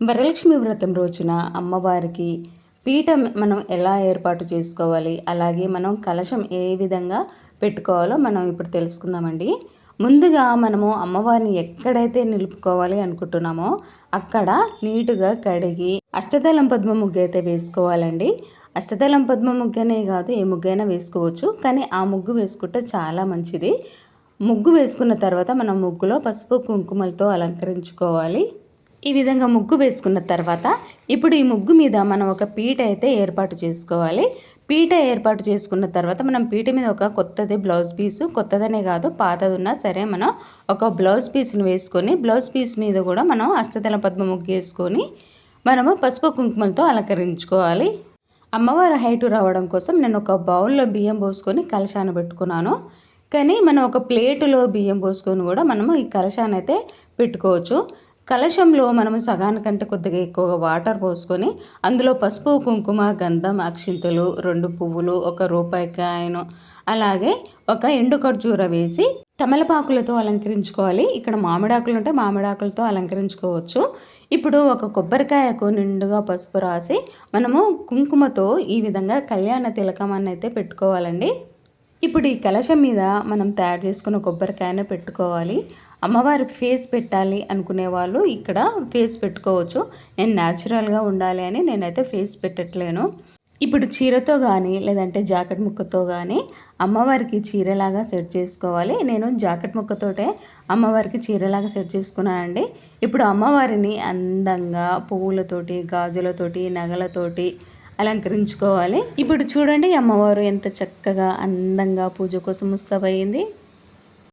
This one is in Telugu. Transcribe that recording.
వరలక్ష్మి వ్రతం రోజున అమ్మవారికి పీఠం మనం ఎలా ఏర్పాటు చేసుకోవాలి? అలాగే మనం కలశం ఏ విధంగా పెట్టుకోవాలో మనం ఇప్పుడు తెలుసుకుందామండి. ముందుగా మనము అమ్మవారిని ఎక్కడైతే నిలుపుకోవాలి అనుకుంటున్నామో అక్కడ నీటుగా కడిగి అష్టదళం పద్మ ముగ్గు అయితే వేసుకోవాలండి. అష్టదళం పద్మ ముగ్గనే కాదు ఏ ముగ్గైనా వేసుకోవచ్చు. కానీ ఆ ముగ్గు వేసుకుంటే చాలా మంచిది. ముగ్గు వేసుకున్న తర్వాత మనం ముగ్గులో పసుపు కుంకుమలతో అలంకరించుకోవాలి. ఈ విధంగా ముగ్గు వేసుకున్న తర్వాత ఇప్పుడు ఈ ముగ్గు మీద మనం ఒక పీట అయితే ఏర్పాటు చేసుకోవాలి. పీట ఏర్పాటు చేసుకున్న తర్వాత మనం పీట మీద ఒక కొత్తది బ్లౌజ్ పీసు కొత్తదనే కాదు పాతది ఉన్నా సరే మనం ఒక బ్లౌజ్ పీస్ని వేసుకొని బ్లౌజ్ పీస్ మీద కూడా మనం అష్టతల పద్మ ముగ్గు వేసుకొని మనము పసుపు కుంకుమలతో అలంకరించుకోవాలి. అమ్మవారి హైట్ రావడం కోసం నేను ఒక బౌల్లో బియ్యం పోసుకొని కలశాన్ని పెట్టుకున్నాను. కానీ మనం ఒక ప్లేటులో బియ్యం పోసుకొని కూడా మనము ఈ కలశాన్ని అయితే పెట్టుకోవచ్చు. కలశంలో మనం సగానికంటే కొద్దిగా ఎక్కువగా వాటర్ పోసుకొని అందులో పసుపు కుంకుమ గంధం అక్షింతలు రెండు పువ్వులు ఒక రూపాయి కాయను అలాగే ఒక ఎండు ఖర్జూర వేసి తమలపాకులతో అలంకరించుకోవాలి. ఇక్కడ మామిడాకులు ఉంటే మామిడాకులతో అలంకరించుకోవచ్చు. ఇప్పుడు ఒక కొబ్బరికాయకు నిండుగా పసుపు రాసి మనము కుంకుమతో ఈ విధంగా కళ్యాణ తిలకమాన్ని అయితే పెట్టుకోవాలండి. ఇప్పుడు ఈ కలశం మీద మనం తయారు చేసుకున్న కొబ్బరికాయను పెట్టుకోవాలి. అమ్మవారి ఫేస్ పెట్టాలి అనుకునే వాళ్ళు ఇక్కడ ఫేస్ పెట్టుకోవచ్చు. నేను న్యాచురల్గా ఉండాలి అని నేనైతే ఫేస్ పెట్టట్లేను. ఇప్పుడు చీరతో కానీ లేదంటే జాకెట్ ముక్కతో కానీ అమ్మవారికి చీరలాగా సెట్ చేసుకోవాలి. నేను జాకెట్ ముక్కతోటే అమ్మవారికి చీరలాగా సెట్ చేసుకున్నానండి ఇప్పుడు అమ్మవారిని అందంగా పువ్వులతోటి గాజులతోటి నగలతోటి అలంకరించుకోవాలి. ఇప్పుడు చూడండి అమ్మవారు ఎంత చక్కగా అందంగా పూజ కోసం ముస్తాబయ్యింది